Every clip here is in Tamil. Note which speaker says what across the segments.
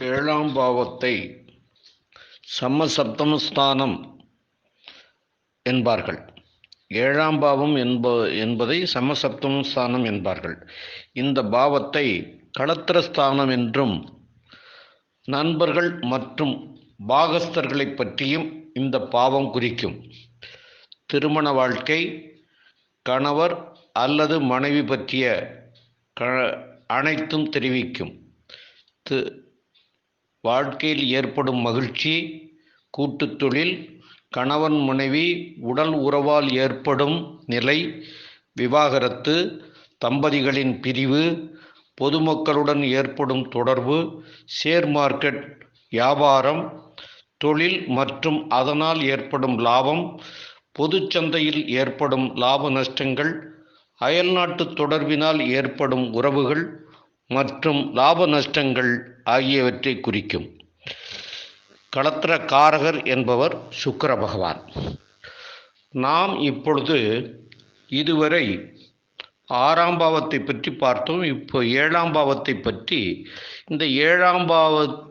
Speaker 1: ஏழாம் பாவத்தை சமசப்தமஸ்தானம் என்பார்கள். ஏழாம் பாவம் என்ப என்பதை சமசப்தமஸ்தானம் என்பார்கள். இந்த பாவத்தை களத்திரஸ்தானம் என்றும் நண்பர்கள் மற்றும் பாகஸ்தர்களை பற்றியும் இந்த பாவம் குறிக்கும். திருமண வாழ்க்கை கணவர் அல்லது மனைவி பற்றிய க அனைத்தும் தெரிவிக்கும். து வாழ்க்கையில் ஏற்படும் மகிழ்ச்சி கூட்டுத் தொழில் கணவன் மனைவி உடல் உறவால் ஏற்படும் நிலை விவாகரத்து தம்பதிகளின் பிரிவு பொதுமக்களுடன் ஏற்படும் தொடர்பு ஷேர் மார்க்கெட் வியாபாரம் தொழில் மற்றும் அதனால் ஏற்படும் லாபம் பொது சந்தையில் ஏற்படும் லாப நஷ்டங்கள் அயல்நாட்டு தொடர்பினால் ஏற்படும் உறவுகள் மற்றும் லாப நஷ்டங்கள் ஆகியவற்றை குறிக்கும். களத்திர காரகர் என்பவர் சுக்கர பகவான். நாம் இப்பொழுது இதுவரை ஆறாம் பாவத்தை பற்றி பார்த்தோம். இப்போ ஏழாம் பாவத்தை பற்றி இந்த ஏழாம் பாவத்தில்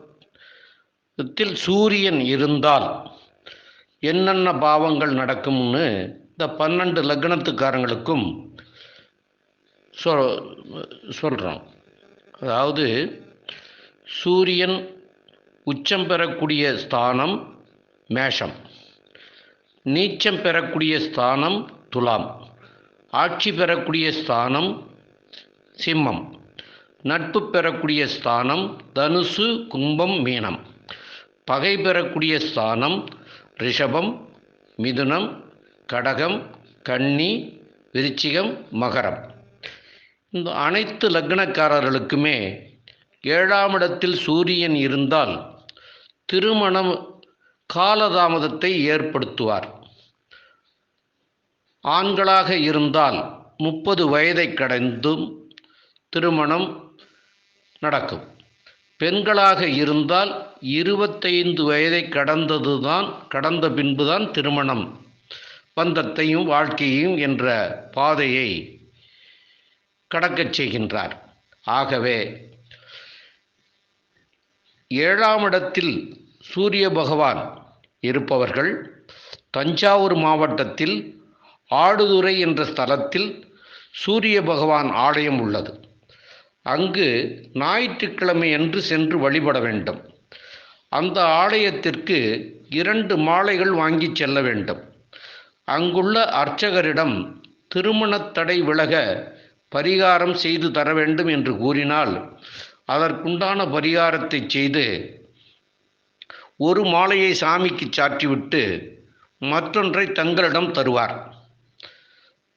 Speaker 1: சூரியன் இருந்தால் என்னென்ன பாவங்கள் நடக்கும்னு இந்த பன்னெண்டு லக்னத்துக்காரங்களுக்கும் சொல் சொல்கிறோம் அதாவது சூரியன் உச்சம் பெறக்கூடிய ஸ்தானம் மேஷம் நீச்சம் பெறக்கூடிய ஸ்தானம் துலாம் ஆட்சி பெறக்கூடிய ஸ்தானம் சிம்மம் நட்பு பெறக்கூடிய ஸ்தானம் தனுசு கும்பம் மீனம் பகை பெறக்கூடிய ஸ்தானம் ரிஷபம் மிதுனம் கடகம் கன்னி விருச்சிகம் மகரம். இந்த அனைத்து லக்னக்காரர்களுக்குமே ஏழாம் இடத்தில் சூரியன் இருந்தால் திருமணம் காலதாமதத்தை ஏற்படுத்துவார். ஆண்களாக இருந்தால் முப்பது வயதை கடந்தும் திருமணம் நடக்கும். பெண்களாக இருந்தால் இருபத்தைந்து வயதை கடந்ததுதான் கடந்த பின்புதான் திருமணம் பந்தத்தையும் வாழ்க்கையையும் என்ற பாதையை கடக்கச் செய்கின்றார். ஆகவே ஏழாம் இடத்தில் சூரிய பகவான் இருப்பவர்கள் தஞ்சாவூர் மாவட்டத்தில் ஆடுதுறை என்ற ஸ்தலத்தில் சூரிய பகவான் ஆலயம் உள்ளது. அங்கு ஞாயிற்றுக்கிழமை என்று சென்று வழிபட வேண்டும். அந்த ஆலயத்திற்கு இரண்டு மாலைகள் வாங்கி செல்ல வேண்டும். அங்குள்ள அர்ச்சகரிடம் திருமணத் தடை விலக பரிகாரம் செய்து தர வேண்டும் என்று கூறினால் அதற்குண்டான பரிகாரத்தை செய்து ஒரு மாலையை சாமிக்கு சாற்றிவிட்டு மற்றொன்றை தங்களிடம் தருவார்.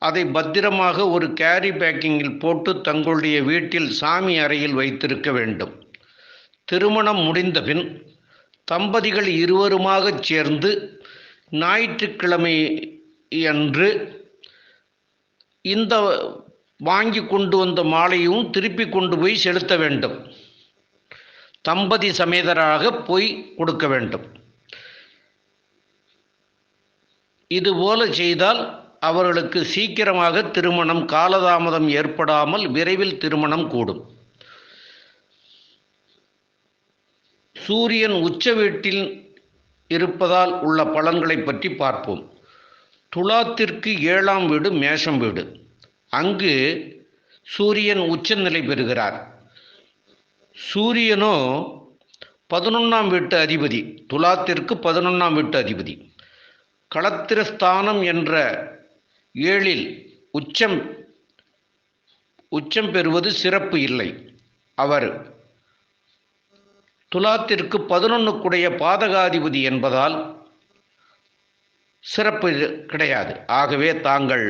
Speaker 1: அதை பத்திரமாக ஒரு கேரி பேக்கிங்கில் போட்டு தங்களுடைய வீட்டில் சாமி அறையில் வைத்திருக்க வேண்டும். திருமணம் முடிந்தபின் தம்பதிகள் இருவருமாகச் சேர்ந்து ஞாயிற்றுக்கிழமை அன்று இந்த வாங்கி கொண்டு வந்த மாலையும் திருப்பி கொண்டு போய் செலுத்த வேண்டும். தம்பதி சமேதராக போய் கொடுக்க வேண்டும். இதுபோல செய்தால் அவர்களுக்கு சீக்கிரமாக திருமணம் காலதாமதம் ஏற்படாமல் விரைவில் திருமணம் கூடும். சூரியன் உச்ச வீட்டில் இருப்பதால் உள்ள பலன்களை பற்றி பார்ப்போம். துலாத்திற்கு ஏழாம் வீடு மேஷம் வீடு. அங்கு சூரியன் உச்சநிலை பெறுகிறார். சூரியனோ பதினொன்றாம் வீட்டு அதிபதி துலாத்திற்கு பதினொன்றாம் வீட்டு அதிபதி. களத்திரஸ்தானம் என்ற ஏழில் உச்சம் உச்சம் பெறுவது சிறப்பு இல்லை. அவர் துலாத்திற்கு பதினொன்றுக்குடைய பாதகாதிபதி என்பதால் சிறப்பு கிடையாது. ஆகவே தாங்கள்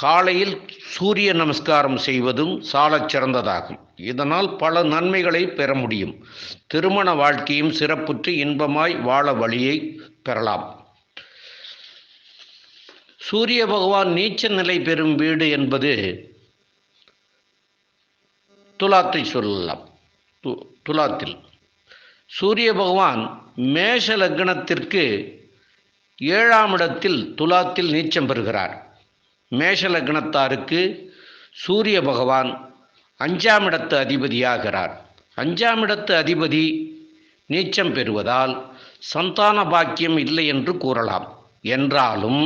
Speaker 1: காலையில் சூரிய நமஸ்காரம் செய்வதும் சாலச் சிறந்ததாகும். இதனால் பல நன்மைகளை பெற முடியும். திருமண வாழ்க்கையும் சிறப்புற்று இன்பமாய் வாழ வழியை பெறலாம். சூரிய பகவான் நீச்ச நிலை பெறும் வீடு என்பது துலாத்தை சொல்லலாம். து துலாத்தில். சூரிய பகவான் மேஷ லக்னத்திற்கு ஏழாம் இடத்தில் துலாத்தில் நீச்சம் பெறுகிறார். மேஷ லக்னத்தாருக்கு சூரிய பகவான் அஞ்சாம் இடத்து அதிபதியாகிறார். அஞ்சாம் இடத்து அதிபதி நீச்சம் பெறுவதால் சந்தான பாக்கியம் இல்லை என்று கூறலாம். என்றாலும்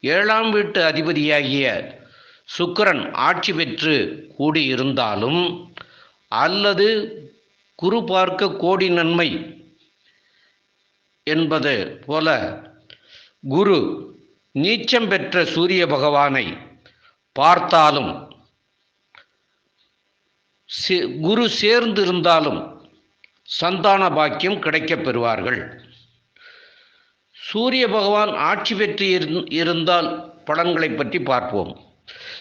Speaker 1: ஏழாம் வீட்டு அதிபதியாகிய சுக்கிரன் ஆட்சி பெற்று கூடியிருந்தாலும் அல்லது குரு பார்க்க கோடி நன்மை என்பது போல குரு நீச்சம் பெற்ற சூரிய பகவானை பார்த்தாலும் சே- குரு சேர்ந்து இருந்தாலும் சந்தான பாக்கியம் கிடைக்கப் பெறுவார்கள். சூரிய பகவான் ஆட்சி பெற்று இருந்தால் பலன்களை பற்றி பார்ப்போம்.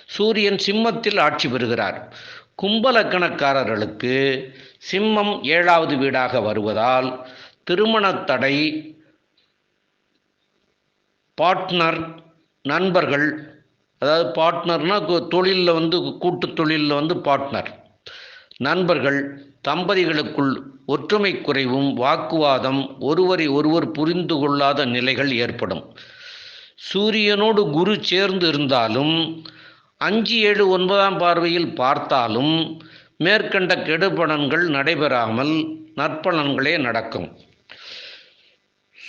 Speaker 1: சூரியன் சிம்மத்தில் ஆட்சி பெறுகிறார். கும்பலக்கணக்காரர்களுக்கு சிம்மம் ஏழாவது வீடாக வருவதால் திருமணத் தடை பார்ட்னர் நண்பர்கள். அதாவது பார்ட்னர்னா தொழிலில் வந்து கூட்டு தொழிலில் வந்து பார்ட்னர் நண்பர்கள் தம்பதிகளுக்குள் ஒற்றுமை குறைவும் வாக்குவாதம் ஒருவரை ஒருவர் புரிந்து கொள்ளாத நிலைகள் ஏற்படும். சூரியனோடு குரு சேர்ந்து இருந்தாலும் அஞ்சு ஏழு ஒன்பதாம் பார்வையில் பார்த்தாலும் மேற்கண்ட கெடுபலன்கள் நடைபெறாமல் நற்பலன்களே நடக்கும்.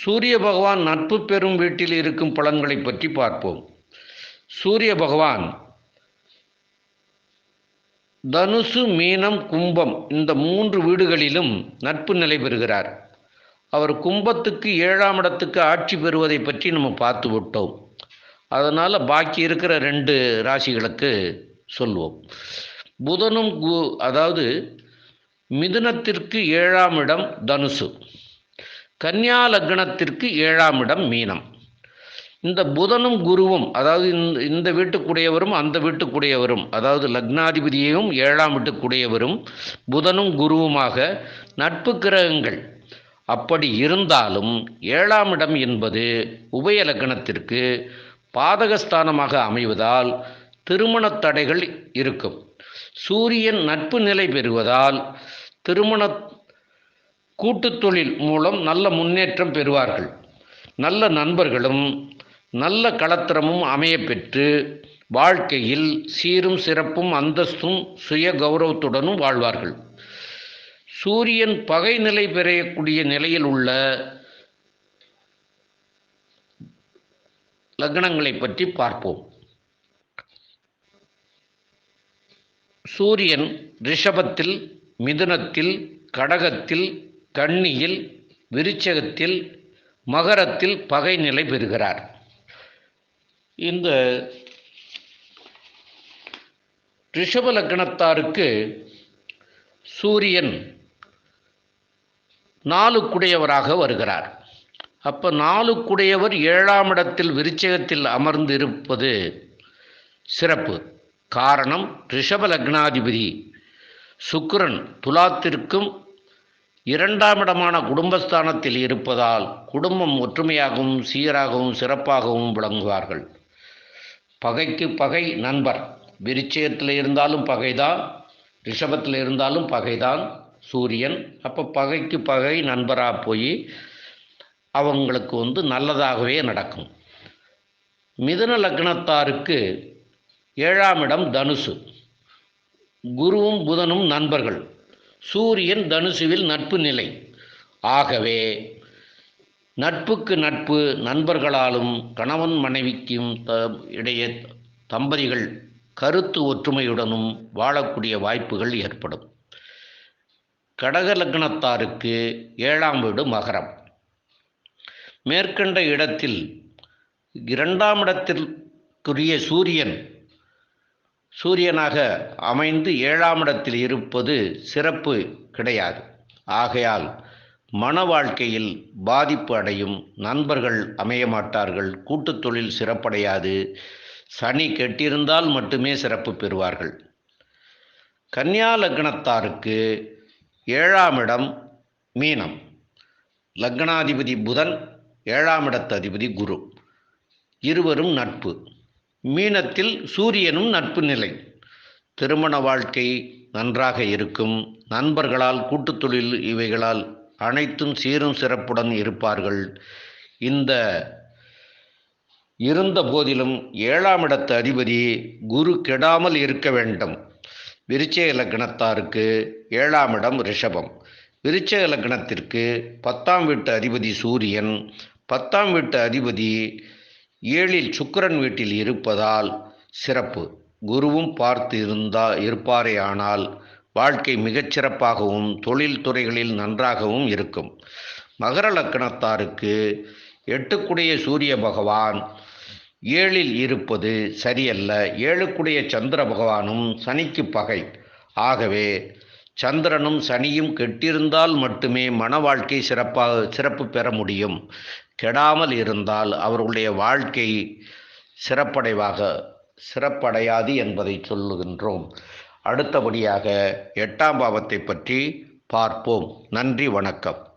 Speaker 1: சூரிய பகவான் நட்பு பெறும் வீட்டில் இருக்கும் பலன்களை பற்றி பார்ப்போம். சூரிய பகவான் தனுசு மீனம் கும்பம் இந்த மூன்று வீடுகளிலும் நட்பு நிலை பெறுகிறார். அவர் கும்பத்துக்கு ஏழாம் இடத்துக்கு ஆட்சி பெறுவதை பற்றி நம்ம பார்த்து விட்டோம். அதனால் பாக்கி இருக்கிற ரெண்டு ராசிகளுக்கு சொல்லுவோம் புதனும் கு அதாவது மிதுனத்திற்கு ஏழாம் இடம் தனுசு. கன்னியா லக்னத்திற்கு ஏழாம் இடம் மீனம். இந்த புதனும் குருவும் அதாவது இந்த இந்த வீட்டுக்குடையவரும் அந்த வீட்டுக்குடையவரும் அதாவது லக்னாதிபதியையும் ஏழாம் வீட்டுக்குடையவரும் புதனும் குருவுமாக நட்பு கிரகங்கள். அப்படி இருந்தாலும் ஏழாம் இடம் என்பது உபய லக்னத்திற்கு பாதகஸ்தானமாக அமைவதால் திருமணத் தடைகள் இருக்கும். சூரியன் நட்பு நிலை பெறுவதால் திருமண கூட்டுத் தொழில் மூலம் நல்ல முன்னேற்றம் பெறுவார்கள். நல்ல நண்பர்களும் நல்ல களத்திரமும் அமையப்பெற்று வாழ்க்கையில் சீரும் சிறப்பும் அந்தஸ்தும் சுய கௌரவத்துடனும் வாழ்வார்கள். சூரியன் பகை நிலை பெறக்கூடிய நிலையில் உள்ள லக்னங்களை பற்றி பார்ப்போம். சூரியன் ரிஷபத்தில் மிதுனத்தில் கடகத்தில் கன்னியில் விருச்சகத்தில் மகரத்தில் பகை நிலை பெறுகிறார். இந்த ரிஷப லக்னத்தாருக்கு சூரியன் நாலுக்குடையவராக வருகிறார். அப்போ நாலுக்குடையவர் ஏழாம் இடத்தில் விருச்சகத்தில் அமர்ந்து இருப்பது சிறப்பு. காரணம் ரிஷப லக்னாதிபதி சுக்கிரன் துலாத்திற்கும் இரண்டாம் இடமான குடும்பஸ்தானத்தில் இருப்பதால் குடும்பம் ஒற்றுமையாகவும் சீராகவும் சிறப்பாகவும் விளங்குவார்கள். பகைக்கு பகை நண்பர். விருச்சயத்தில் இருந்தாலும் பகைதான் ரிஷபத்தில் இருந்தாலும் பகைதான் சூரியன். அப்போ பகைக்கு பகை நண்பராக போய் அவங்களுக்கு வந்து நல்லதாகவே நடக்கும். மிதுன லக்னத்தாருக்கு ஏழாம் இடம் தனுசு. குருவும் புதனும் நண்பர்கள். சூரியன் தனுசுவில் நட்பு நிலை. ஆகவே நட்புக்கு நட்பு நண்பர்களாலும் கணவன் மனைவிக்கும் த இடையே தம்பதிகள் கருத்து ஒற்றுமையுடனும் வாழக்கூடிய வாய்ப்புகள் ஏற்படும். கடக லக்னத்தாருக்கு ஏழாம் வீடு மகரம். மேற்கண்ட இடத்தில் இரண்டாம் இடத்திற்குரிய சூரியன் சூரியனாக அமைந்து ஏழாம் இடத்தில் இருப்பது சிறப்பு கிடையாது. ஆகையால் மன வாழ்க்கையில் பாதிப்பு அடையும் நண்பர்கள் அமைய மாட்டார்கள் கூட்டு தொழில் சிறப்படையாது சனி கெட்டிருந்தால் மட்டுமே சிறப்பு பெறுவார்கள். கன்னியா லக்னத்தாருக்கு ஏழாம் இடம் மீனம். லக்னாதிபதி புதன் ஏழாம் இடத்து அதிபதி குரு. இருவரும் நட்பு. மீனத்தில் சூரியனும் நட்பு நிலை. திருமண வாழ்க்கை நன்றாக இருக்கும். நண்பர்களால் கூட்டுத்தொழில் இவைகளால் அனைத்தும் சீரும் சிறப்புடன் இருப்பார்கள். இந்த இருந்த போதிலும் ஏழாம் இடத்து அதிபதி குரு கெடாமல் இருக்க வேண்டும். விருச்சய லக்னத்தாருக்கு ஏழாம் இடம் ரிஷபம். விருச்சய லக்னத்திற்கு பத்தாம் வீட்டு அதிபதி சூரியன். பத்தாம் வீட்டு அதிபதி ஏழில் சுக்கரன் வீட்டில் இருப்பதால் சிறப்பு. குருவும் பார்த்து இருந்தா இருப்பாரே ஆனால் வாழ்க்கை மிகச்சிறப்பாகவும் தொழில் துறைகளில் நன்றாகவும் இருக்கும். மகர லக்கணத்தாருக்கு எட்டுக்குடைய சூரிய பகவான் ஏழில் இருப்பது சரியல்ல. ஏழுக்குடைய சந்திர பகவானும் சனிக்கு பகை. ஆகவே சந்திரனும் சனியும் கெட்டிருந்தால் மட்டுமே மன வாழ்க்கை சிறப்பாக சிறப்பு பெற முடியும். கெடாமல் இருந்தால் அவர்களுடைய வாழ்க்கை சிறப்படைவாக சிறப்படையாது என்பதை சொல்லுகின்றோம். அடுத்தபடியாக எட்டாம் பாவத்தை பற்றி பார்ப்போம். நன்றி வணக்கம்.